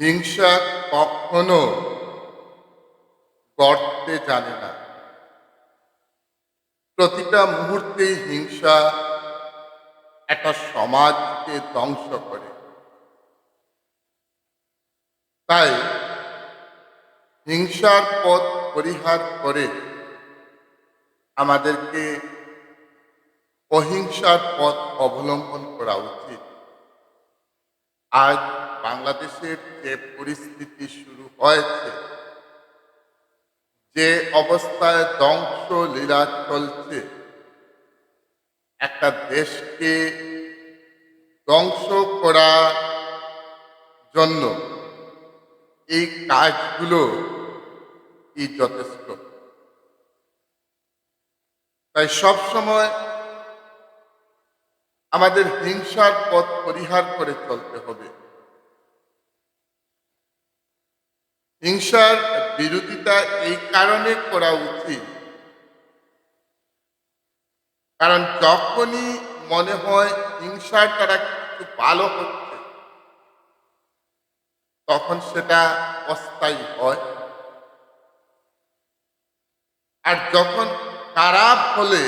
হিংসা কখনো গড়তে জানে না। প্রতিটা মুহূর্তেই হিংসা একটা সমাজকে ধ্বংস করে। তাই হিংসার পথ পরিহার করে আমাদেরকে অহিংসার পথ অবলম্বন করা উচিত। আজ বাংলাদেশের যে পরিস্থিতি শুরু হয়েছে, যে অবস্থায় ধ্বংস লীলা চলছে, একটা দেশকে ধ্বংস করার জন্য এই কাজগুলো কি যথেষ্ট? তাই সব সময় আমাদের হিংসার পথ পরিহার করে চলতে হবে। হিংসার বিরোধিতা এই কারণে করা উচিত। কারণ যখনই মনে হয় হিংসার দ্বারা কিছু ভালো হচ্ছে, তখন সেটা অস্থায়ী হয়। আর যখন খারাপ হলে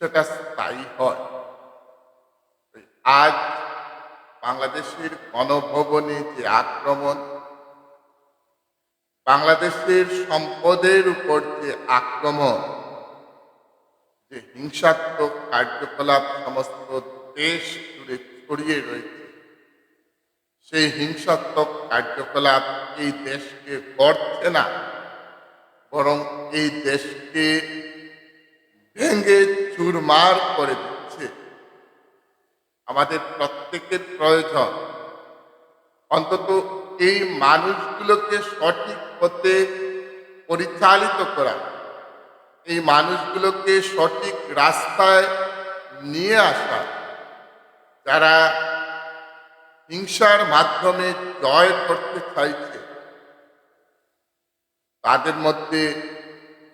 সেটা স্থায়ী হয়। আজ বাংলাদেশের গণভবনে যে আক্রমণ, বাংলাদেশের সম্পদের উপর যে আক্রমণ, যে হিংসাত্মক কার্যকলাপ সমস্ত দেশ জুড়ে ছড়িয়ে রয়েছে, সেই হিংসাত্মক কার্যকলাপ এই দেশকে গড়ছে না, বরং এই দেশকে ভেঙে চুরমার করে আমাদের প্রত্যেকের প্রয়োজন। অন্তত এই মানুষগুলোকে সঠিক পথে পরিচালিত করা। এই মানুষগুলোকে সঠিক রাস্তায় নিয়ে আসা। যারা হিংসার মাধ্যমে জয় করতে চাইছে, তাদের মধ্যে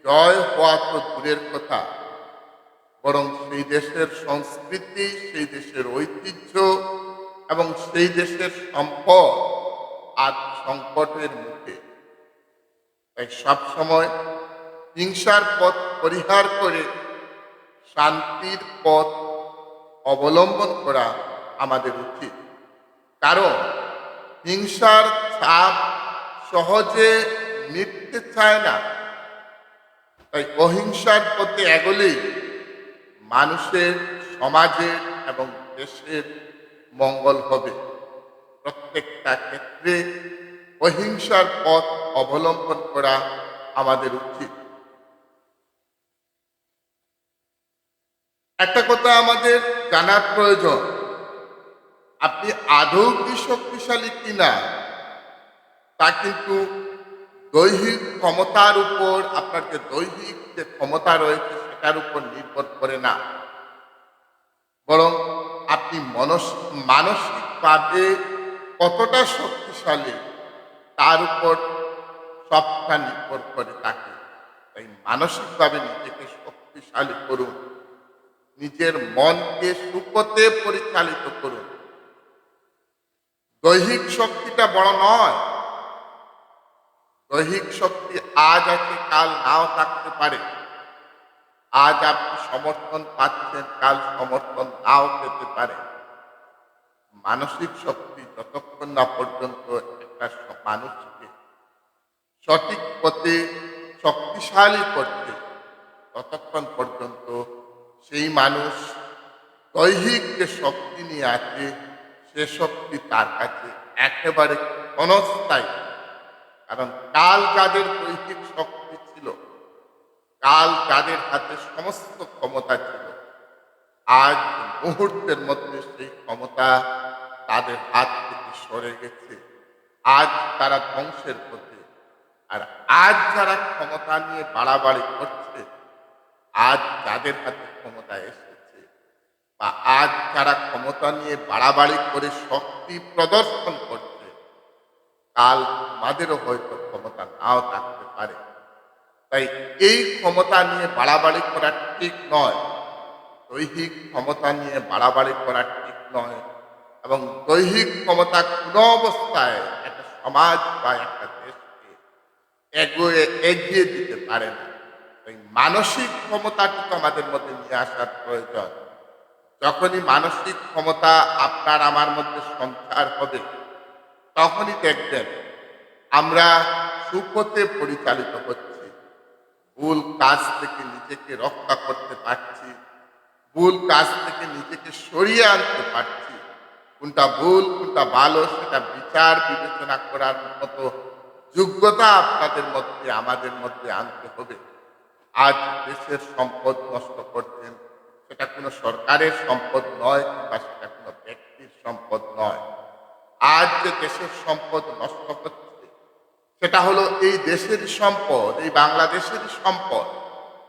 জয় হওয়া তো দূরের কথা। বরং সেই দেশের সংস্কৃতি, সেই দেশের ঐতিহ্য এবং সেই দেশের সম্পদ আজ সংকটের মুখে। তাই সবসময় হিংসার পথ পরিহার করে শান্তির পথ অবলম্বন করা আমাদের উচিত। কারণ হিংসার ছাপ সহজে মিটতে চায় না। তাই অহিংসার পথে এগোলেই মানুষের, সমাজের এবং দেশের মঙ্গল হবে। প্রত্যেকটা ক্ষেত্রে অহিংসার পথ অবলম্বন করা আমাদের উচিত। একটা কথা আমাদের জানার প্রয়োজন, আপনি আদৌ কি শক্তিশালী কিনা, তা কিন্তু দৈহিক ক্ষমতার উপর, আপনার যে দৈহিক যে ক্ষমতা রয়েছে সেটার উপর নির্ভর করে না। বরং আপনি মনস, মানসিকভাবে কতটা শক্তিশালী, তার উপর সবটা নির্ভর করে তাকে। তাই মানসিকভাবে নিজেকে শক্তিশালী করুন। নিজের মনকে সুপথে পরিচালিত করুন। দৈহিক শক্তিটা বড় নয়। দৈহিক শক্তি আজ আছে, কাল নাও থাকতে পারে। আজ আপনি সমর্থন পাচ্ছেন, কাল সমর্থন নাও পেতে পারে। মানসিক শক্তি যতক্ষণ না পর্যন্ত একটা মানুষকে সঠিক পথে শক্তিশালী করছে, ততক্ষণ পর্যন্ত সেই মানুষ দৈহিক যে শক্তি নিয়ে আছে, সে শক্তি তার কাছে একেবারে ক্ষণস্থায়ী। কারণ কাল যাদের দৈহিক শক্তি কাল তাদের হাতে সমস্ত ক্ষমতা ছিল। আজ মুহূর্তের মধ্যে সেই ক্ষমতা তাদের হাত থেকে সরে গেছে। আজ তারা ধ্বংসের পথে। আর আজ যারা ক্ষমতা নিয়ে বাড়াবাড়ি করছে, আজ যাদের হাতে ক্ষমতা এসেছে। বা আজ যারা ক্ষমতা নিয়ে বাড়াবাড়ি করে শক্তি প্রদর্শন করছে, কাল আমাদেরও হয়তো ক্ষমতা নাও থাকতে পারে। তাই এই ক্ষমতা নিয়ে বাড়াবাড়ি করা ঠিক নয়। দৈহিক ক্ষমতা নিয়ে বাড়াবাড়ি করা ঠিক নয় এবং দৈহিক ক্ষমতা কোন অবস্থায় একটা সমাজ বা একটা দেশকে এগিয়ে এগিয়ে দিতে পারে না। এই মানসিক ক্ষমতাটুকু আমাদের মধ্যে নিয়ে আসার প্রয়োজন। যখনই মানসিক ক্ষমতা আপনার আমার মধ্যে সঞ্চার হবে, তখনই দেখবেন আমরা সুপথে পরিচালিত হচ্ছি। ভুল কাজ থেকে নিজেকে রক্ষা করতে পারছি, ভুল কাজ থেকে নিজেকে সরিয়ে আনতে পারছি। কোনটা ভুল, কোনটা ভালো, সেটা বিচার, বিবেচনা করার মতো যোগ্যতা আপনাদের মধ্যে, আমাদের মধ্যে আনতে হবে। আজ দেশের সম্পদ নষ্ট করছেন, সেটা কোনো সরকারের সম্পদ নয় কিংবা সেটা কোনো ব্যক্তির সম্পদ নয়। আজ যে দেশের সম্পদ নষ্ট হচ্ছে সেটা হলো এই দেশের সম্পদ, এই বাংলাদেশের সম্পদ।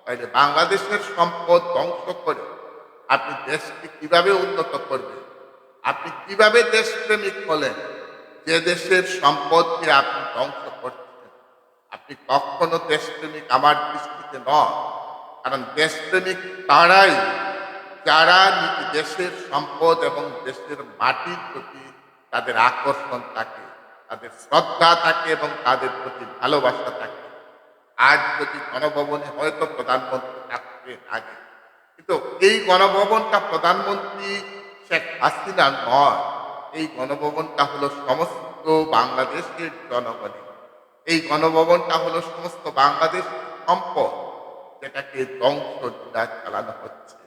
তাইলে বাংলাদেশের সম্পদ ধ্বংস করে আপনি দেশকে কীভাবে উন্নত করবেন? আপনি কীভাবে দেশপ্রেমিক হলেন? যে দেশের সম্পদকে আপনি ধ্বংস করছেন। আপনি কখনো দেশপ্রেমিক আমার দৃষ্টিতে নন। কারণ দেশপ্রেমিক তারাই যারা দেশের সম্পদ এবং দেশের মাটির প্রতি তাদের আকর্ষণ থাকে তাদের শ্রদ্ধা থাকে এবং তাদের প্রতি ভালোবাসা থাকে। আজ যদি গণভবনে হয়তো প্রধানমন্ত্রী থাকতে থাকে। কিন্তু এই গণভবনটা প্রধানমন্ত্রী শেখ হাসিনা নয়। এই গণভবনটা হলো সমস্ত বাংলাদেশের জনগণের। এই গণভবনটা হলো সমস্ত বাংলাদেশ সম্পদ, যেটাকে ধ্বংস চালানো হচ্ছে।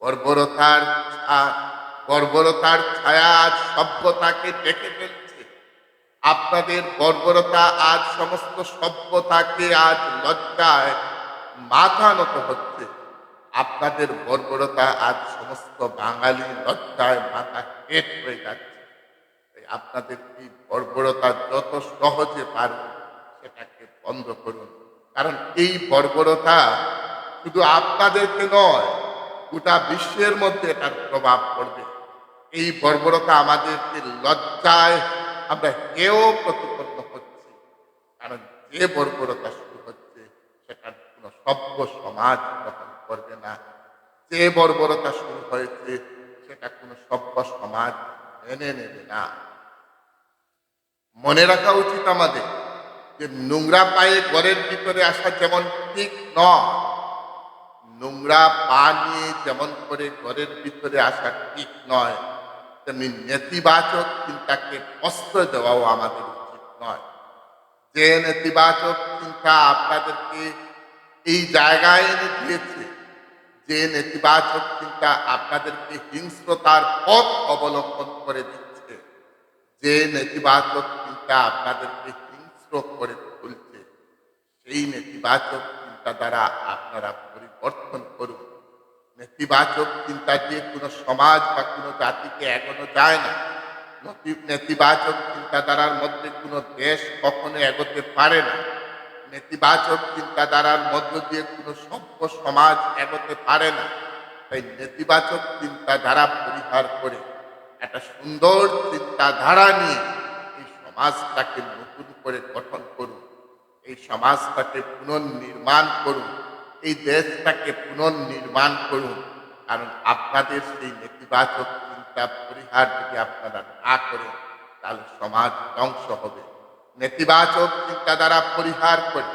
বর্বরতার ছা- বর্বরতার ছায়া সভ্যতাকে ডেকে ফেলছে। আপনাদের বর্বরতা আজ সমস্ত সভ্যতাকে আজ লজ্জায় মাথা নত হচ্ছে। আপনাদের বর্বরতা আজ সমস্ত বাঙালি লজ্জায় মাথা হেট হয়ে যাচ্ছে। তাই আপনাদের এই বর্বরতা যত সহজে পারুন, সেটাকে বন্ধ করুন। কারণ এই বর্বরতা শুধু আপনাদেরকে নয়, গোটা বিশ্বের মধ্যে এটার প্রভাব পড়বে। এই বর্বরতা আমাদেরকে লজ্জায় আমরা কেউ প্রতিপন্ন হচ্ছি। কারণ যে বর্বরতা শুরু হচ্ছে সেটার কোনো সভ্য সমাজ গ্রহণ করবে না। যে বর্বরতা শুরু হয়েছে, সেটা কোনো সভ্য সমাজ মেনে নেবে না। মনে রাখা উচিত আমাদের যে নোংরা পায়ে ঘরের ভিতরে আসা যেমন ঠিক নয়, নোংরা পা নিয়ে যেমন করে ঘরের ভিতরে আসা ঠিক নয় তেমনি নেতিবাচক চিন্তাকে কষ্ট দেওয়াও আমাদের উচিত নয়। যে নেতিবাচক চিন্তা আপনাদেরকে এই জায়গায় এনে দিয়েছে, যে নেতিবাচক চিন্তা আপনাদেরকে হিংস্রতার পথ অবলম্বন করে দিচ্ছে, যে নেতিবাচক চিন্তা আপনাদেরকে হিংস্র করে তুলছে, সেই নেতিবাচক চিন্তা দ্বারা আপনারা পরিবর্তন করুন। নেতিবাচক চিন্তা দিয়ে কোনো সমাজ বা কোনো জাতিকে এগোনো যায় না। নেতিবাচক চিন্তাধারার মধ্যে কোনো দেশ কখনো এগোতে পারে না। নেতিবাচক চিন্তাধারার মধ্য দিয়ে কোনো সভ্য সমাজ এগোতে পারে না। তাই নেতিবাচক চিন্তাধারা পরিহার করে একটা সুন্দর চিন্তাধারা নিয়ে এই সমাজটাকে নতুন করে গঠন করুন। এই সমাজটাকে পুনর্নির্মাণ করুন। এই দেশটাকে পুনর্নির্মাণ করুন। কারণ আপনাদের সেই নেতিবাচক চিন্তা পরিহার যদি আপনারা না করেন, তাহলে সমাজ ধ্বংস হবে। নেতিবাচক চিন্তাধারা পরিহার করে,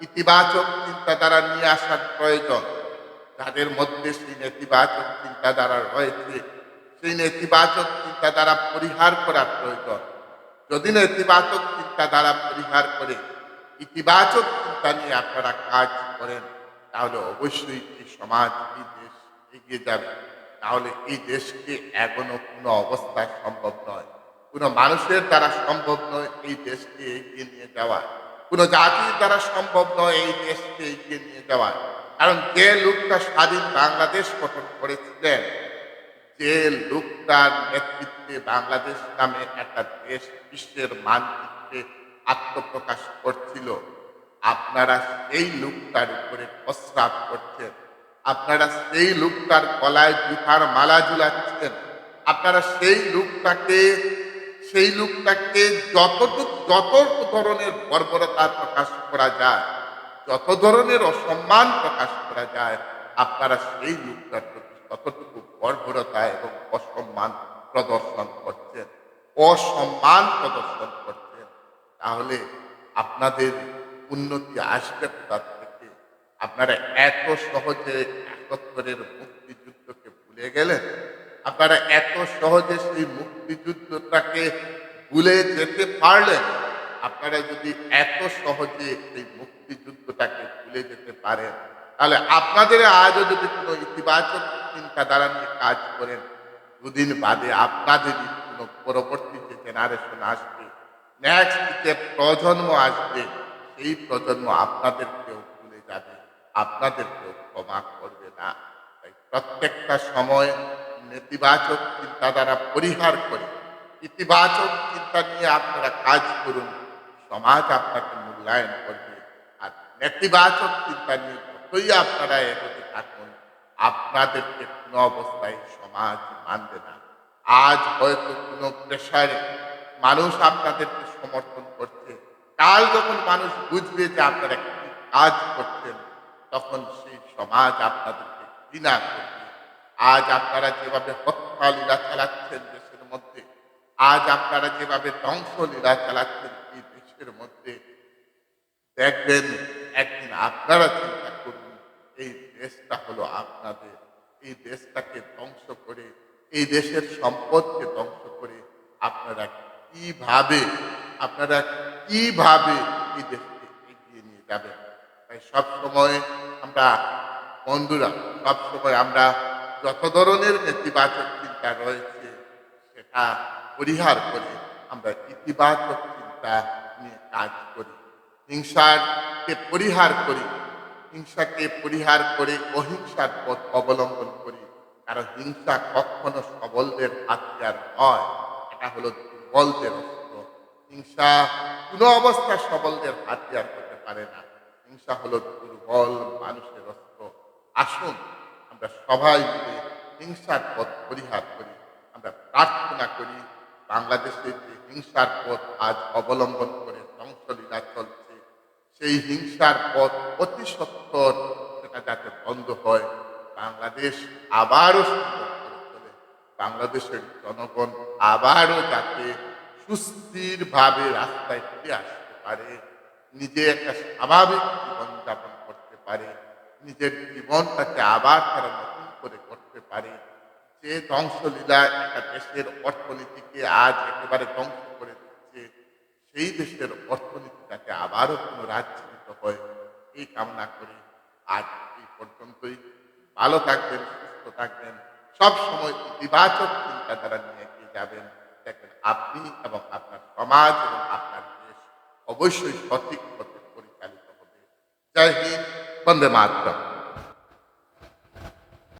ইতিবাচক চিন্তাধারা নিয়ে আসার প্রয়োজন। যাদের মধ্যে সেই নেতিবাচক চিন্তাধারা রয়েছে, সেই নেতিবাচক চিন্তাধারা পরিহার করার প্রয়োজন। যদি নেতিবাচক চিন্তাধারা পরিহার করে, ইতিবাচক চিন্তা নিয়ে আপনারা কাজ করেন তাহলে অবশ্যই এই সমাজ, এই দেশ এগিয়ে যাবে। তাহলে এই দেশকে এখনও কোনো অবস্থায় সম্ভব নয়। কোনো মানুষের দ্বারা সম্ভব নয় এই দেশকে এগিয়ে নিয়ে যাওয়া। কোনো জাতির দ্বারা সম্ভব নয় এই দেশকে এগিয়ে নিয়ে যাওয়া। কারণ যে লোকটা স্বাধীন বাংলাদেশ গঠন করেছিলেন, যে লোকটার নেতৃত্বে বাংলাদেশ নামে একটা দেশ, বিশ্বের মানচিত্রে আত্মপ্রকাশ করছিল আপনারা সেই লোকটার উপরে প্রস্রাব করছেন। আপনারা সেই লোকটার গলায় জুতার মালা ঝুলাচ্ছেন। আপনারা সেই লোকটাকে সেই লোকটাকে যতটুক, যত ধরনের বর্বরতা প্রকাশ করা যায়, যত ধরনের অসম্মান প্রকাশ করা যায়, আপনারা সেই লোকটার প্রতি ততটুকু বর্বরতা এবং অসম্মান প্রদর্শন করছেন। অসম্মান প্রদর্শন করছেন। তাহলে আপনাদের উন্নতি আসবে কোথা থেকে। আপনারা এত সহজে একাত্তরের মুক্তিযুদ্ধকে ভুলে গেলেন? আপনারা এত সহজে সেই মুক্তিযুদ্ধটাকে ভুলে যেতে পারলেন? আপনারা যদি এত সহজে এই মুক্তিযুদ্ধটাকে ভুলে যেতে পারেন, তাহলে আপনাদের আজও যদি কোনো ইতিবাচক চিন্তাধারা নিয়ে কাজ করেন, দুদিন বাদে আপনাদেরই কোনো পরবর্তী যে জেনারেশন আসবে নেক্সট যে প্রজন্ম আসবে সেই প্রজন্ম আপনাদেরকেও ভুলে যাবে, আপনাদেরকেও ক্ষমা করবে না। তাই প্রত্যেকটা সময় নেতিবাচক চিন্তাধারা পরিহার করে, ইতিবাচক চিন্তা নিয়ে আপনারা কাজ করুন, সমাজ আপনাকে মূল্যায়ন করবে আর নেতিবাচক চিন্তা নিয়ে যতই আপনারা এগোতে থাকুন, আপনাদেরকে কোনো অবস্থায় সমাজ মানবে না। আজ হয়তো কোনো প্রেশারে মানুষ আপনাদেরকে সমর্থন করছে কাল যখন মানুষ বুঝবে যে আপনারা কি কাজ করছেন, তখন সেই সমাজ আপনাদেরকে ঘৃণা করবে। আজ আপনারা যেভাবে হত্যা লীলা চালাচ্ছেন দেশের মধ্যে, আজ আপনারা যেভাবে ধ্বংস লীলা চালাচ্ছেন এই দেশের মধ্যে, দেখবেন একদিন আপনারা চিন্তা করুন, এই দেশটা হলো আপনাদের। এই দেশটাকে ধ্বংস করে, এই দেশের সম্পদকে ধ্বংস করে আপনারা কীভাবে, আপনারা কীভাবে এগিয়ে নিয়ে যাবেন তাই সবসময় আমরা বন্ধুরা, সবসময় আমরা যত ধরনের নেতিবাচক চিন্তা রয়েছে, সেটা পরিহার করে আমরা ইতিবাচক চিন্তা নিয়ে কাজ করি। হিংসাকে পরিহার করি, হিংসাকে পরিহার করে অহিংসার পথ অবলম্বন করি। কারণ হিংসা কখনো সবলদের হাতিয়ার নয়, এটা হলো দুর্বলদের অস্ত্র। হিংসা কোনো অবস্থা সবলদের হাতিয়ার হতে পারে না। হিংসা হলো দুর্বল মানুষের অস্ত্র। আসুন, আমরা সবাই মিলে হিংসার পথ পরিহার করি। আমরা প্রার্থনা করি বাংলাদেশের যে হিংসার পথ আজ অবলম্বন করে ধ্বংসলীলা চলছে, সেই হিংসার পথ অতি সত্তর, সেটা যাতে বন্ধ হয়, বাংলাদেশ আবারও সুন্দর করে বাংলাদেশের জনগণ আবারও যাতে সুস্থিরভাবে রাস্তায় ফিরে আসতে পারে। নিজে একটা স্বাভাবিক জীবনযাপন করতে পারে। নিজের জীবনটাকে আবার তারা নতুন করে করতে পারে। যে ধ্বংসলীলা একটা দেশের অর্থনীতিকে আজ একেবারে ধ্বংস করে দিচ্ছে। সেই দেশের অর্থনীতিটাকে আবারও পুনরাজ্জীবিত হয়। এই কামনা করি আজ এই পর্যন্তই। ভালো থাকবেন, সুস্থ থাকবেন। সব সময় ইতিবাচক চিন্তাধারা নিয়ে এগিয়ে যাবেন। দেখেন আপনি এবং আপনার সমাজ এবং আপনার দেশ অবশ্যই সঠিক পথে পরিচালিত হবে। জয় হিন্দ, বন্দে মাতরম।